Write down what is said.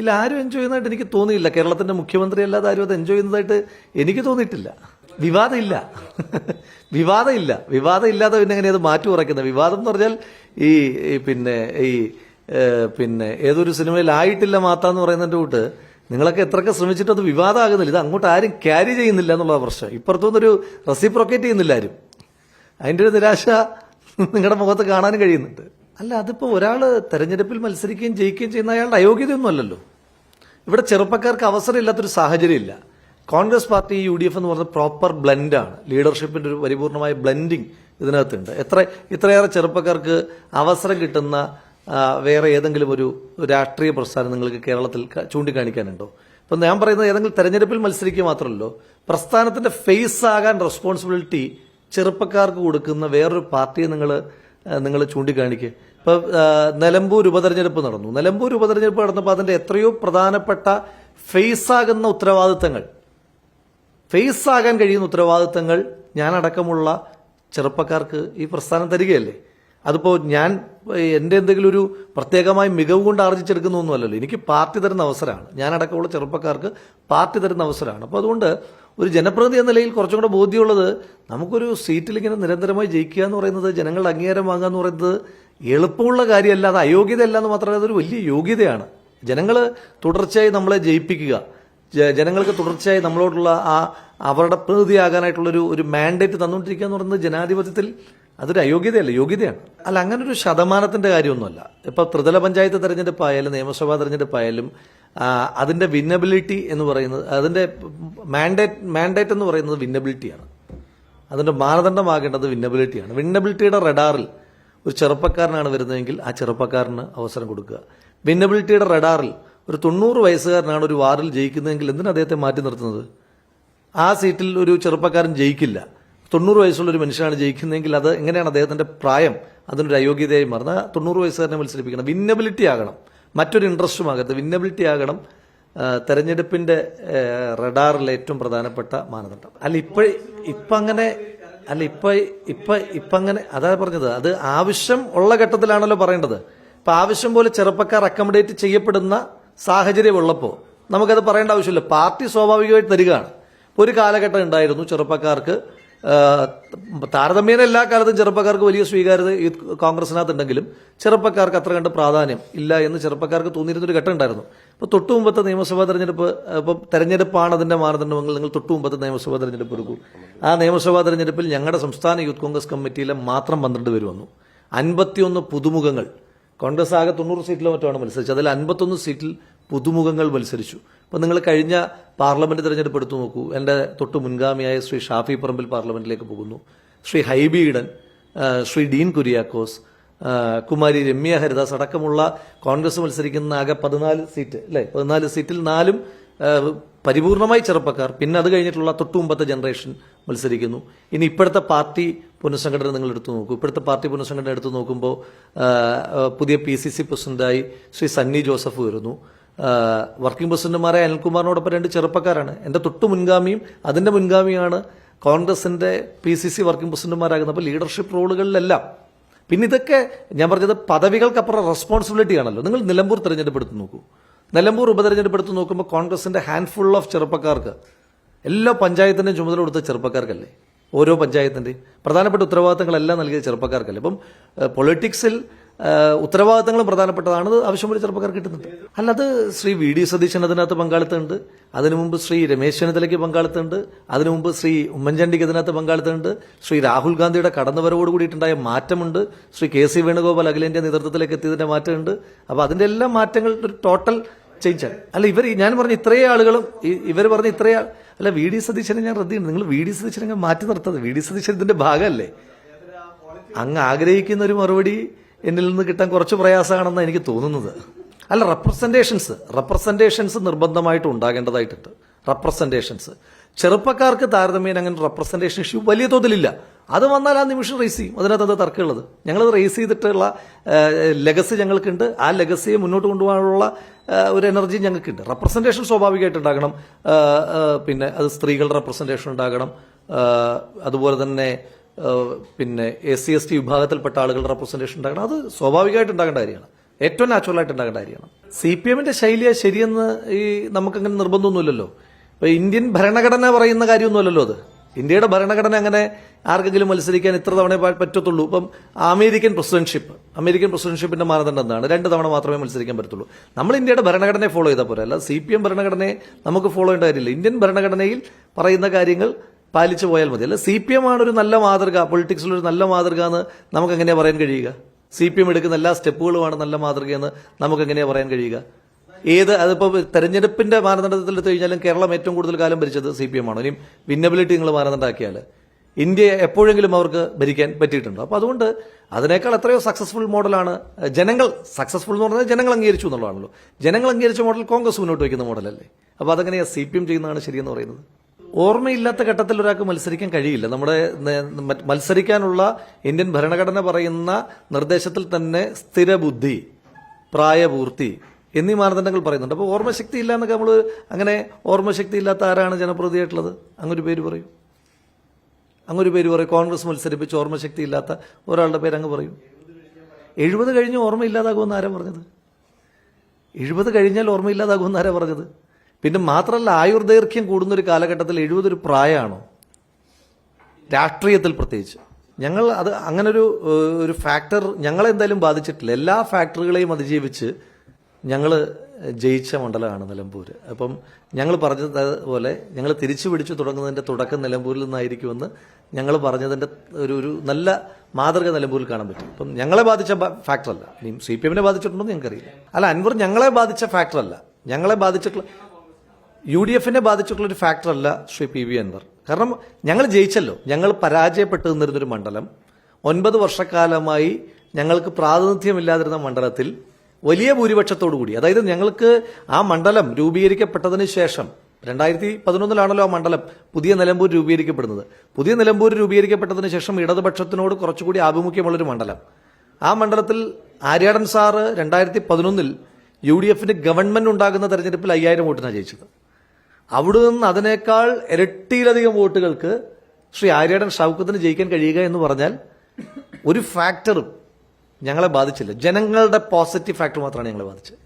ഇല്ല ആരും എൻജോയ് ചെയ്യുന്നതായിട്ട് എനിക്ക് തോന്നിയില്ല. കേരളത്തിന്റെ മുഖ്യമന്ത്രി അല്ലാതെ ആരും അത് എൻജോയ് ചെയ്യുന്നതായിട്ട് എനിക്ക് തോന്നിയിട്ടില്ല. വിവാദമില്ല. വിവാദമില്ല. വിവാദം ഇല്ല വിവാദം ഇല്ലാതെ പിന്നെ എങ്ങനെ അത് മാറ്റി കുറയ്ക്കുന്നത് വിവാദം എന്ന് പറഞ്ഞാൽ ഈ പിന്നെ ഈ പിന്നെ ഏതൊരു സിനിമയിൽ ആയിട്ടില്ല മാത്ത എന്ന് പറയുന്നതിന്റെ കൂട്ട് നിങ്ങളൊക്കെ എത്രയൊക്കെ ശ്രമിച്ചിട്ട് അത് വിവാദമാകുന്നില്ല. ഇത് അങ്ങോട്ട് ആരും ക്യാരി ചെയ്യുന്നില്ല എന്നുള്ള പ്രശ്നം. ഇപ്പുറത്തുനിന്നൊരു റെസിപ്രോക്കേറ്റ് ചെയ്യുന്നില്ല ആരും. അതിന്റെ ഒരു നിരാശ നിങ്ങളുടെ മുഖത്ത് കാണാനും കഴിയുന്നുണ്ട്. അല്ല അതിപ്പോൾ ഒരാൾ തെരഞ്ഞെടുപ്പിൽ മത്സരിക്കുകയും ജയിക്കുകയും ചെയ്യുന്ന അയാളുടെ അയോഗ്യതയൊന്നും അല്ലല്ലോ. ഇവിടെ ചെറുപ്പക്കാർക്ക് അവസരമില്ലാത്തൊരു സാഹചര്യമില്ല. Congress party U D F എന്ന് പറഞ്ഞ പ്രോപ്പർ ബ്ലെൻഡാണ് ലീഡർഷിപ്പിന്റെ ഒരു പരിപൂർണമായ ബ്ലെൻഡിങ് ഇതിനകത്തുണ്ട്. എത്ര ഇത്രയേറെ ചെറുപ്പക്കാർക്ക് അവസരം കിട്ടുന്ന വേറെ ഏതെങ്കിലും ഒരു രാഷ്ട്രീയ പ്രസ്ഥാനം നിങ്ങൾക്ക് കേരളത്തിൽ ചൂണ്ടിക്കാണിക്കാനുണ്ടോ? ഇപ്പം ഞാൻ പറയുന്നത് ഏതെങ്കിലും തെരഞ്ഞെടുപ്പിൽ മത്സരിക്കുക മാത്രമല്ലോ പ്രസ്ഥാനത്തിന്റെ ഫേസ് ആകാൻ റെസ്പോൺസിബിലിറ്റി ചെറുപ്പക്കാർക്ക് കൊടുക്കുന്ന വേറൊരു പാർട്ടിയെ നിങ്ങൾ നിങ്ങൾ ചൂണ്ടിക്കാണിക്കുക ഇപ്പൊ നിലമ്പൂർ ഉപതെരഞ്ഞെടുപ്പ് നടന്നു. നിലമ്പൂർ ഉപതെരഞ്ഞെടുപ്പ് നടന്നപ്പോൾ അതിന്റെ എത്രയോ പ്രധാനപ്പെട്ട ഫേസ് ആകുന്ന ഉത്തരവാദിത്തങ്ങൾ. ഫേസ് ആകാൻ കഴിയുന്ന ഉത്തരവാദിത്തങ്ങൾ ഞാനടക്കമുള്ള ചെറുപ്പക്കാർക്ക് ഈ പ്രസ്ഥാനം തരികയല്ലേ? അതിപ്പോ ഞാൻ എന്റെ എന്തെങ്കിലും ഒരു പ്രത്യേകമായ മികവ് കൊണ്ട് ആർജിച്ചെടുക്കുന്നൊന്നുമല്ലല്ലോ. എനിക്ക് പാർട്ടി തരുന്ന അവസരമാണ്. ഞാനടക്കമുള്ള ചെറുപ്പക്കാർക്ക് പാർട്ടി തരുന്ന അവസരമാണ്. അപ്പോൾ അതുകൊണ്ട് ഒരു ജനപ്രതിനിധി എന്ന നിലയിൽ കുറച്ചും കൂടെ ബോധ്യമുള്ളത് നമുക്കൊരു സീറ്റിൽ ഇങ്ങനെ നിരന്തരമായി ജയിക്കുക എന്ന് പറയുന്നത് ജനങ്ങളുടെ അംഗീകാരം വാങ്ങുക എന്ന് പറയുന്നത് എളുപ്പമുള്ള കാര്യമല്ല അത് അയോഗ്യത അല്ല എന്ന് മാത്രമല്ല അതൊരു വലിയ യോഗ്യതയാണ്. ജനങ്ങൾ തുടർച്ചയായി നമ്മളെ ജയിപ്പിക്കുക. ജനങ്ങൾക്ക് തുടർച്ചയായി നമ്മളോടുള്ള ആ അവരുടെ പ്രതിനിധിയാകാനായിട്ടുള്ളൊരു ഒരു മാൻഡേറ്റ് തന്നുകൊണ്ടിരിക്കുക എന്ന് പറയുന്നത് ജനാധിപത്യത്തിൽ അതൊരു അയോഗ്യതയല്ല യോഗ്യതയാണ്. അല്ല അങ്ങനെ ഒരു ശതമാനത്തിന്റെ കാര്യമൊന്നുമല്ല. ഇപ്പൊ ത്രിതല പഞ്ചായത്ത് തെരഞ്ഞെടുപ്പ് ആയാലും നിയമസഭാ തെരഞ്ഞെടുപ്പ് ആയാലും അതിന്റെ വിന്നബിലിറ്റി എന്ന് പറയുന്നത് അതിന്റെ മാൻഡേറ്റ് മാൻഡേറ്റ് എന്ന് പറയുന്നത് വിന്നബിലിറ്റിയാണ്. അതിന്റെ മാനദണ്ഡമാകേണ്ടത് വിന്നബിലിറ്റിയാണ്. വിന്നബിലിറ്റിയുടെ റഡാറിൽ ഒരു ചെറുപ്പക്കാരനാണ് വരുന്നതെങ്കിൽ ആ ചെറുപ്പക്കാരന് അവസരം കൊടുക്കുക. വിന്നബിലിറ്റിയുടെ റഡാറിൽ ഒരു തൊണ്ണൂറ് വയസ്സുകാരനാണ് ഒരു വാർഡിൽ ജയിക്കുന്നതെങ്കിൽ എന്തിനാണ് അദ്ദേഹത്തെ മാറ്റി നിർത്തുന്നത്? ആ സീറ്റിൽ ഒരു ചെറുപ്പക്കാരൻ ജയിക്കില്ല. തൊണ്ണൂറ് വയസ്സുള്ള ഒരു മനുഷ്യനാണ് ജയിക്കുന്നതെങ്കിൽ അത് എങ്ങനെയാണ് അദ്ദേഹത്തിന്റെ പ്രായം അതിനൊരു അയോഗ്യതയായി മാറുന്നത്? തൊണ്ണൂറ് വയസ്സുകാരനെ മത്സരിപ്പിക്കണം. വിന്നബിലിറ്റി ആകണം. മറ്റൊരു ഇൻട്രസ്റ്റും ആകരുത്. വിന്നബിലിറ്റി ആകണം തെരഞ്ഞെടുപ്പിന്റെ റഡാറിലെ ഏറ്റവും പ്രധാനപ്പെട്ട മാനദണ്ഡം. അല്ല ഇപ്പോഴേ ഇപ്പൊ അങ്ങനെ അല്ല ഇപ്പൊ ഇപ്പൊ ഇപ്പൊ അങ്ങനെ അതാ പറഞ്ഞത്. അത് ആവശ്യം ഉള്ള ഘട്ടത്തിലാണല്ലോ പറയേണ്ടത്. ഇപ്പൊ ആവശ്യം പോലെ ചെറുപ്പക്കാർ അക്കോമഡേറ്റ് ചെയ്യപ്പെടുന്ന സാഹചര്യം ഉള്ളപ്പോൾ നമുക്കത് പറയേണ്ട ആവശ്യമില്ല. പാർട്ടി സ്വാഭാവികമായിട്ട് തരികയാണ്. ഒരു കാലഘട്ടം ഉണ്ടായിരുന്നു ചെറുപ്പക്കാർക്ക് താരതമ്യേന എല്ലാ കാലത്തും ചെറുപ്പക്കാർക്ക് വലിയ സ്വീകാര്യത ഈ കോൺഗ്രസിനകത്ത് ഉണ്ടെങ്കിലും ചെറുപ്പക്കാർക്ക് അത്ര കണ്ട് പ്രാധാന്യം ഇല്ല എന്ന് ചെറുപ്പക്കാർക്ക് തോന്നിയിരുന്നൊരു ഘട്ടം ഉണ്ടായിരുന്നു. ഇപ്പൊ തൊട്ടു മുമ്പത്തെ നിയമസഭാ തെരഞ്ഞെടുപ്പ് ഇപ്പൊ തെരഞ്ഞെടുപ്പാണ് അതിന്റെ മാനദണ്ഡമെങ്കിൽ നിങ്ങൾ തൊട്ടു മുമ്പത്തെ നിയമസഭാ തെരഞ്ഞെടുപ്പ് എടുക്കൂ. ആ നിയമസഭാ തെരഞ്ഞെടുപ്പിൽ ഞങ്ങളുടെ സംസ്ഥാന യൂത്ത് കോൺഗ്രസ് കമ്മിറ്റിയിലെ മാത്രം പന്ത്രണ്ട് പേര് വന്നു. അൻപത്തിയൊന്ന് പുതുമുഖങ്ങൾ. കോൺഗ്രസ് ആകെ തൊണ്ണൂറ് സീറ്റിലോ മറ്റോ ആണ് മത്സരിച്ചത്. അതിൽ അൻപത്തൊന്ന് സീറ്റിൽ പുതുമുഖങ്ങൾ മത്സരിച്ചു. അപ്പൊ നിങ്ങൾ കഴിഞ്ഞ പാർലമെന്റ് തെരഞ്ഞെടുപ്പ് എടുത്തു നോക്കൂ. എന്റെ തൊട്ട് മുൻഗാമിയായ ശ്രീ ഷാഫി പറമ്പിൽ പാർലമെന്റിലേക്ക് പോകുന്നു. ശ്രീ ഹൈബി ഈഡൻ ശ്രീ ഡീൻ കുര്യാക്കോസ് കുമാരി രമ്യ ഹരിദാസ് അടക്കമുള്ള കോൺഗ്രസ് മത്സരിക്കുന്ന ആകെ പതിനാല് സീറ്റ് അല്ലെ? പതിനാല് സീറ്റിൽ നാലും പരിപൂർണമായി ചെറുപ്പക്കാർ. പിന്നെ അത് കഴിഞ്ഞിട്ടുള്ള തൊട്ടുമുമ്പത്തെ ജനറേഷൻ മത്സരിക്കുന്നു. ഇനി ഇപ്പോഴത്തെ പാർട്ടി പുനഃസംഘടന നിങ്ങൾ എടുത്തു നോക്കൂ. ഇപ്പോഴത്തെ പാർട്ടി പുനഃസംഘടന എടുത്തു നോക്കുമ്പോൾ പുതിയ പി സി സി പ്രസിഡന്റായി ശ്രീ സണ്ണി ജോസഫ് വരുന്നു. വർക്കിംഗ് പ്രസിഡന്റുമാരായ അനിൽകുമാറിനോടൊപ്പം രണ്ട് ചെറുപ്പക്കാരാണ്. എന്റെ തൊട്ടു മുൻഗാമിയും അതിന്റെ മുൻഗാമിയാണ് കോൺഗ്രസിന്റെ പി സി സി വർക്കിംഗ് പ്രസിഡന്റുമാരാകുന്നത് അപ്പോൾ ലീഡർഷിപ്പ് റോളുകളിലെല്ലാം പിന്നെ ഇതൊക്കെ ഞാൻ പറഞ്ഞത് പദവികൾക്കപ്പുറം റെസ്പോൺസിബിലിറ്റി ആണല്ലോ. നിങ്ങൾ നിലമ്പൂർ തിരഞ്ഞെടുപ്പ് എടുത്ത് നോക്കൂ. നിലമ്പൂർ ഉപതെരഞ്ഞെടുപ്പ് എടുത്ത് നോക്കുമ്പോൾ കോൺഗ്രസിന്റെ ഹാൻഡ്ഫുൾ ഓഫ് ചെറുപ്പക്കാർക്ക് എല്ലാ പഞ്ചായത്തിന്റെയും ചുമതല കൊടുത്ത ചെറുപ്പക്കാർക്കല്ലേ? ഓരോ പഞ്ചായത്തിന്റെയും. പ്രധാനപ്പെട്ട ഉത്തരവാദിത്തങ്ങളെല്ലാം നൽകിയ ചെറുപ്പക്കാർക്കല്ലേ? അപ്പം പൊളിറ്റിക്സിൽ ഉത്തരവാദിത്തങ്ങളും പ്രധാനപ്പെട്ടതാണ്. ആവശ്യം പോലെ ചെറുപ്പക്കാർ കിട്ടുന്നുണ്ട്. അല്ലാതെ ശ്രീ വി ഡി സതീശൻ അതിനകത്ത് പങ്കാളിത്തമുണ്ട്. അതിനു മുമ്പ് ശ്രീ രമേശ് ചെന്നിത്തലയ്ക്ക് പങ്കാളിത്തമുണ്ട്. അതിനു മുമ്പ് ശ്രീ ഉമ്മൻചാണ്ടിക്ക് അതിനകത്ത് പങ്കാളിത്തമുണ്ട്. ശ്രീ രാഹുൽ ഗാന്ധിയുടെ കടന്നുവരവോട് കൂടിയിട്ടുണ്ടായ മാറ്റമുണ്ട്. ശ്രീ കെ സി വേണുഗോപാൽ അഖിലേന്ത്യാ നേതൃത്വത്തിലേക്ക് എത്തിയതിന്റെ മാറ്റമുണ്ട്. അപ്പൊ അതിന്റെ എല്ലാ മാറ്റങ്ങൾ ഒരു ടോട്ടൽ ചേഞ്ചാണ് അല്ല ഇവർ ഞാൻ പറഞ്ഞ ഇത്രയും ആളുകളും ഇവർ പറഞ്ഞ ഇത്രയും അല്ല വി ഡി സതീശനെ ഞാൻ റദ്ദിയുണ്ട് നിങ്ങൾ വി ഡി സതീശനെ മാറ്റി നിർത്തത് വി ഡി സതീശൻ ഇതിന്റെ ഭാഗമല്ലേ? അങ്ങ് ആഗ്രഹിക്കുന്ന ഒരു മറുപടി എന്നിൽ നിന്ന് കിട്ടാൻ കുറച്ച് പ്രയാസമാണെന്ന് എനിക്ക് തോന്നുന്നത്. അല്ല റെപ്രസെന്റേഷൻസ് റെപ്രസെന്റേഷൻസ് നിർബന്ധമായിട്ട് ഉണ്ടാകേണ്ടതായിട്ടുണ്ട്. റെപ്രസെന്റേഷൻസ് ചെറുപ്പക്കാർക്ക് താരതമ്യേന അങ്ങനെ റെപ്രസെന്റേഷൻ ഇഷ്യൂ വലിയ തോതിലില്ല. അത് വന്നാൽ ആ നിമിഷം റേസ് ചെയ്യും. അതിനകത്ത് എന്താ തർക്കമുള്ളത്? ഞങ്ങളത് റേസ് ചെയ്തിട്ടുള്ള ലെഗസി ഞങ്ങൾക്കുണ്ട്. ആ ലെഗസിയെ മുന്നോട്ട് കൊണ്ടുപോകാനുള്ള ഒരു എനർജി ഞങ്ങൾക്കുണ്ട്. റെപ്രസെന്റേഷൻ സ്വാഭാവികമായിട്ട് ഉണ്ടാകണം. പിന്നെ അത് സ്ത്രീകളുടെ റെപ്രസെന്റേഷൻ ഉണ്ടാകണം. അതുപോലെ തന്നെ പിന്നെ എസ് സി എസ് ടി വിഭാഗത്തിൽപ്പെട്ട ആളുകളുടെ റെപ്രസെന്റേഷൻ ഉണ്ടാകണം. അത് സ്വാഭാവികമായിട്ട് ഉണ്ടാകേണ്ട കാര്യമാണ്. ഏറ്റവും നാച്ചുറൽ ആയിട്ട് ഉണ്ടാകേണ്ട കാര്യമാണ്. സി പി എമ്മിന്റെ ശൈലിയെ ശരിയെന്ന് ഈ നമുക്കങ്ങനെ നിർബന്ധമൊന്നുമില്ലല്ലോ. ഇപ്പൊ ഇന്ത്യൻ ഭരണഘടന പറയുന്ന കാര്യമൊന്നുമല്ലല്ലോ അത്. ഇന്ത്യയുടെ ഭരണഘടന അങ്ങനെ ആർക്കെങ്കിലും മത്സരിക്കാൻ ഇത്ര തവണ പറ്റത്തുള്ളൂ. ഇപ്പം അമേരിക്കൻ പ്രസിഡന്റ്ഷിപ്പ് അമേരിക്കൻ പ്രസിഡന്റ്ഷിപ്പിന്റെ മാനദണ്ഡം എന്താണ് രണ്ട് തവണ മാത്രമേ മത്സരിക്കാൻ പറ്റത്തുള്ളൂ. നമ്മൾ ഇന്ത്യയുടെ ഭരണഘടനയെ ഫോളോ ചെയ്താൽ പോരല്ല സി പി എം ഭരണഘടനയെ നമുക്ക് ഫോളോ ചെയ്യേണ്ട കാര്യമില്ല. ഇന്ത്യൻ ഭരണഘടനയിൽ പറയുന്ന കാര്യങ്ങൾ പാലിച്ചു പോയാൽ മതി. അല്ല സി പി എം ആണ് ഒരു നല്ല മാതൃക. പൊളിറ്റിക്സിൽ ഒരു നല്ല മാതൃക എന്ന് നമുക്ക് എങ്ങനെയാ പറയാൻ കഴിയുക? സി പി എം എടുക്കുന്ന എല്ലാ സ്റ്റെപ്പുകളുമാണ് നല്ല മാതൃകയെന്ന് നമുക്ക് എങ്ങനെയാ പറയാൻ കഴിയുക? ഏത് അതിപ്പോ തെരഞ്ഞെടുപ്പിന്റെ മാനദണ്ഡത്തിൽ എടുത്തു കഴിഞ്ഞാലും കേരളം ഏറ്റവും കൂടുതൽ കാലം ഭരിച്ചത് സി പി എം ആണ്. ഇനിയും വിന്നബിലിറ്റി നിങ്ങൾ മാനദണ്ഡമാക്കിയാൽ ഇന്ത്യ എപ്പോഴെങ്കിലും അവർക്ക് ഭരിക്കാൻ പറ്റിയിട്ടുണ്ടോ? അപ്പൊ അതുകൊണ്ട് അതിനേക്കാൾ എത്രയോ സക്സസ്ഫുൾ മോഡലാണ് ജനങ്ങൾ സക്സസ്ഫുൾ എന്ന് പറഞ്ഞാൽ ജനങ്ങൾ അംഗീകരിച്ചു എന്നുള്ളതാണല്ലോ. ജനങ്ങൾ അംഗീകരിച്ച മോഡൽ കോൺഗ്രസ് മുന്നോട്ട് വയ്ക്കുന്ന മോഡലല്ലേ അപ്പൊ അതെങ്ങനെയാ സി പി എം ചെയ്യുന്നതാണ് ശരിയെന്ന് പറയുന്നത്? ഓർമ്മയില്ലാത്ത ഘട്ടത്തിൽ ഒരാൾക്ക് മത്സരിക്കാൻ കഴിയില്ല. നമ്മുടെ മത്സരിക്കാനുള്ള ഇന്ത്യൻ ഭരണഘടന പറയുന്ന നിർദ്ദേശത്തിൽ തന്നെ സ്ഥിരബുദ്ധി പ്രായപൂർത്തി എന്നീ മാനദണ്ഡങ്ങൾ പറയുന്നുണ്ട്. അപ്പോൾ ഓർമ്മശക്തി ഇല്ല എന്നൊക്കെ നമ്മൾ അങ്ങനെ ഓർമ്മശക്തി ഇല്ലാത്ത ആരാണ് ജനപ്രതിയായിട്ടുള്ളത് അങ്ങൊരു പേര് പറയും. അങ്ങൊരു പേര് പറയും. കോൺഗ്രസ് മത്സരിപ്പിച്ച് ഓർമ്മശക്തി ഇല്ലാത്ത ഒരാളുടെ പേര് അങ്ങ് പറയും. എഴുപത് കഴിഞ്ഞ് ഓർമ്മയില്ലാതാകുമെന്ന് ആരാ പറഞ്ഞത്? എഴുപത് കഴിഞ്ഞാൽ ഓർമ്മയില്ലാതാകുമെന്ന് ആരാ പറഞ്ഞത്? പിന്നെ മാത്രമല്ല ആയുർദൈർഘ്യം കൂടുന്ന ഒരു കാലഘട്ടത്തിൽ എഴുപത് ഒരു പ്രായമാണോ? രാഷ്ട്രീയത്തിൽ പ്രത്യേകിച്ച്. ഞങ്ങൾ അത് അങ്ങനൊരു ഒരു ഫാക്ടർ ഞങ്ങളെന്തായാലും ബാധിച്ചിട്ടില്ല. എല്ലാ ഫാക്ടറുകളെയും അതിജീവിച്ച് ഞങ്ങൾ ജയിച്ച മണ്ഡലമാണ് നിലമ്പൂർ അപ്പം ഞങ്ങൾ പറഞ്ഞതുപോലെ ഞങ്ങൾ തിരിച്ചു പിടിച്ചു തുടങ്ങുന്നതിന്റെ തുടക്കം നിലമ്പൂരിൽ നിന്നായിരിക്കുമെന്ന് ഞങ്ങൾ പറഞ്ഞതിന്റെ ഒരു ഒരു നല്ല മാതൃക നിലമ്പൂരിൽ കാണാൻ പറ്റും. അപ്പം ഞങ്ങളെ ബാധിച്ച ഫാക്ടറല്ല. സി പി എമ്മിനെ ബാധിച്ചിട്ടുണ്ടോ എന്ന് ഞങ്ങൾക്കറിയില്ല. അല്ല അൻവർ ഞങ്ങളെ ബാധിച്ച ഫാക്ടറല്ല. ഞങ്ങളെ ബാധിച്ചിട്ടുള്ള യു ഡി എഫിനെ ബാധിച്ചിട്ടുള്ള ഒരു ഫാക്ടറല്ല ശ്രീ പി വി അൻവർ. കാരണം ഞങ്ങൾ ജയിച്ചല്ലോ. ഞങ്ങൾ പരാജയപ്പെട്ടു നിന്നിരുന്നൊരു മണ്ഡലം. ഒൻപത് വർഷക്കാലമായി ഞങ്ങൾക്ക് പ്രാതിനിധ്യമില്ലാതിരുന്ന മണ്ഡലത്തിൽ വലിയ ഭൂരിപക്ഷത്തോടു കൂടി അതായത് ഞങ്ങൾക്ക് ആ മണ്ഡലം രൂപീകരിക്കപ്പെട്ടതിന് ശേഷം രണ്ടായിരത്തി പതിനൊന്നിലാണല്ലോ ആ മണ്ഡലം പുതിയ നിലമ്പൂർ രൂപീകരിക്കപ്പെടുന്നത്. പുതിയ നിലമ്പൂർ രൂപീകരിക്കപ്പെട്ടതിന് ശേഷം ഇടതുപക്ഷത്തിനോട് കുറച്ചുകൂടി ആഭിമുഖ്യമുള്ളൊരു മണ്ഡലം. ആ മണ്ഡലത്തിൽ ആര്യാടൻ സാറ് രണ്ടായിരത്തി പതിനൊന്നിൽ യു ഡി എഫിന് ഗവൺമെന്റ് ഉണ്ടാകുന്ന തെരഞ്ഞെടുപ്പിൽ അയ്യായിരം വോട്ടിനാണ് ജയിച്ചത്. അവിടെ നിന്ന് അതിനേക്കാൾ ഇരട്ടിയിലധികം വോട്ടുകൾക്ക് ശ്രീ ആര്യാടൻ ഷൗക്കത്തിന് ജയിക്കാൻ കഴിയുക എന്ന് പറഞ്ഞാൽ ഒരു ഫാക്ടറും ഞങ്ങളെ ബാധിച്ചില്ല. ജനങ്ങളുടെ പോസിറ്റീവ് ഫാക്ടർ മാത്രമാണ് ഞങ്ങളെ ബാധിച്ചത്.